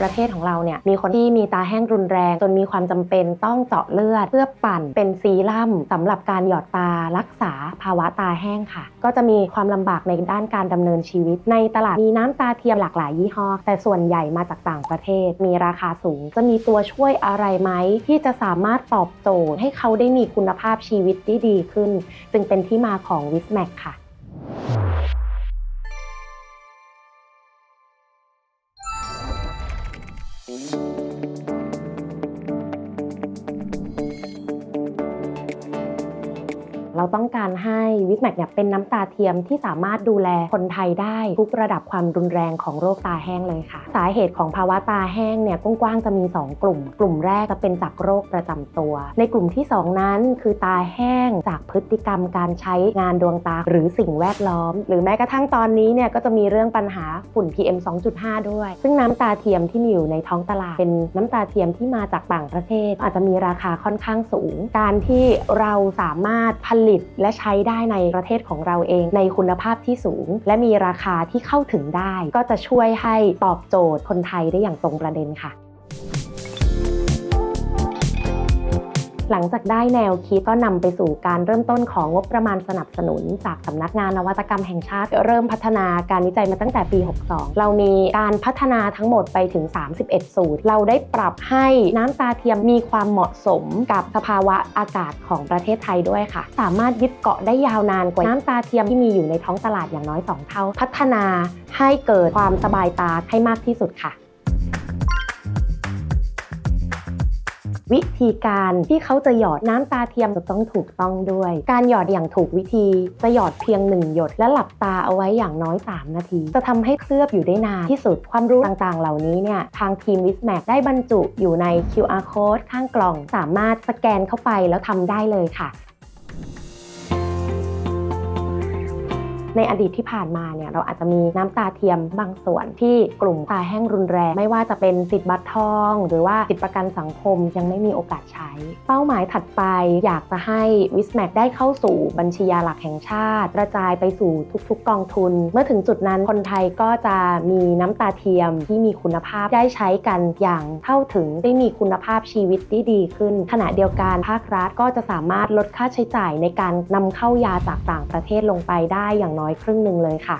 ประเทศของเราเนี่ยมีคนที่มีตาแห้งรุนแรง จนมีความจำเป็นต้องเจาะเลือด เพื่อปั่นเป็นซีรั่มสำหรับการหยอดตารักษาภาวะตาแห้งค่ะ ก็จะมีความลำบากในด้านการดำเนินชีวิต ในตลาดมีน้ำตาเทียมหลากหลายยี่ห้อ แต่ส่วนใหญ่มาจากต่างประเทศ มีราคาสูง จะมีตัวช่วยอะไรไหมที่จะสามารถตอบโจทย์ ให้เขาได้มีคุณภาพชีวิตที่ดีขึ้น จึงเป็นที่มาของ w i s m a c ค่ะ Thank you. เราต้องการให้วิสแมกเนี่ยเป็นน้ำตาเทียมที่สามารถดูแลคนไทยได้ทุกระดับความรุนแรงของโรคตาแห้งเลยค่ะ สาเหตุของภาวะตาแห้งเนี่ยกว้างๆจะมี 2 กลุ่ม กลุ่มแรกจะเป็นจากโรคประจำตัว ในกลุ่มที่ 2 นั้นคือตาแห้งจากพฤติกรรมการใช้งานดวงตาหรือสิ่งแวดล้อม หรือแม้กระทั่งตอนนี้เนี่ยก็จะมีเรื่องปัญหาฝุ่น PM 2.5 ด้วย ซึ่งน้ำตาเทียมที่มีอยู่ในท้องตลาด เป็นน้ำตาเทียมที่มาจากต่างประเทศ อาจจะมีราคาค่อนข้างสูง การที่เราสามารถผลิตและใช้ได้ในประเทศของเราเองในคุณภาพที่สูง และมีราคาที่เข้าถึงได้ ก็จะช่วยให้ตอบโจทย์คนไทยได้อย่างตรงประเด็นค่ะ หลังจากได้แนวคิดก็นำไปสู่การเริ่มต้นของงบประมาณสนับสนุน จากสำนักงานนวัตกรรมแห่งชาติ เริ่มพัฒนาการวิจัยมาตั้งแต่ปี 62 เรามีการพัฒนาทั้งหมดไปถึง 31 สูตร เราได้ปรับให้น้ำตาเทียมมีความเหมาะสมกับสภาวะอากาศของประเทศไทยด้วยค่ะ สามารถยึดเกาะได้ยาวนานกว่าน้ำตาเทียมที่มีอยู่ในท้องตลาดอย่างน้อย 2 เท่า พัฒนาให้เกิดความสบายตาให้มากที่สุดค่ะ วิธีการที่เขาจะหยอดน้ำตาเทียมจะต้องถูกต้องด้วย การหยอดอย่างถูกวิธีจะหยอดเพียง1หยด และหลับตาเอาไว้อย่างน้อย 3 นาที จะทำให้เคลือบอยู่ได้นานที่สุดความรู้ต่างๆ เหล่านี้เนี่ยทางทีมวิสแมกได้บรรจุอยู่ใน QR code ข้างกล่อง สามารถสแกนเข้าไปแล้วทำได้เลยค่ะ ในอดีตที่ผ่านมาเนี่ยเราอาจจะมีน้ำตาเทียมบางส่วนที่กลุ่มตาแห้งรุนแรง ไม่ว่าจะเป็นสิทธิ์บัตรทอง หรือว่าสิทธิประกันสังคมยังไม่มีโอกาสใช้ เป้าหมายถัดไปอยากจะให้วิสแมกได้เข้าสู่บัญชียาหลักแห่งชาติ กระจายไปสู่ทุกๆ กองทุน เมื่อถึงจุดนั้นคนไทยก็จะมีน้ำตาเทียมที่มีคุณภาพได้ใช้กันอย่างเท่าถึงได้มีคุณภาพชีวิตที่ดีขึ้น ขณะเดียวกันภาครัฐก็จะสามารถลดค่าใช้จ่ายในการนำเข้ายาจากต่างประเทศลงไปได้อย่างน้อยครึ่งหนึ่งเลยค่ะ